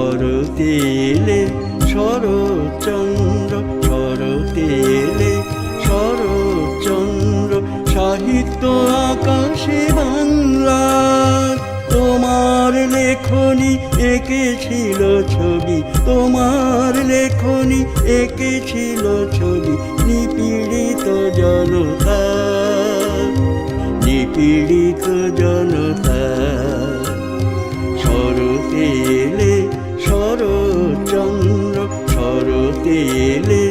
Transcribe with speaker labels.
Speaker 1: শরতে শরৎচন্দ্র শরতে শরৎচন্দ্র, সাহিত্য আকাশে বাংলা তোমার লেখনি একে ছিল ছবি, তোমার লেখনি একে ছিল ছবি, নিপীড়িত জনতা নিপীড়িত জনতা। लीले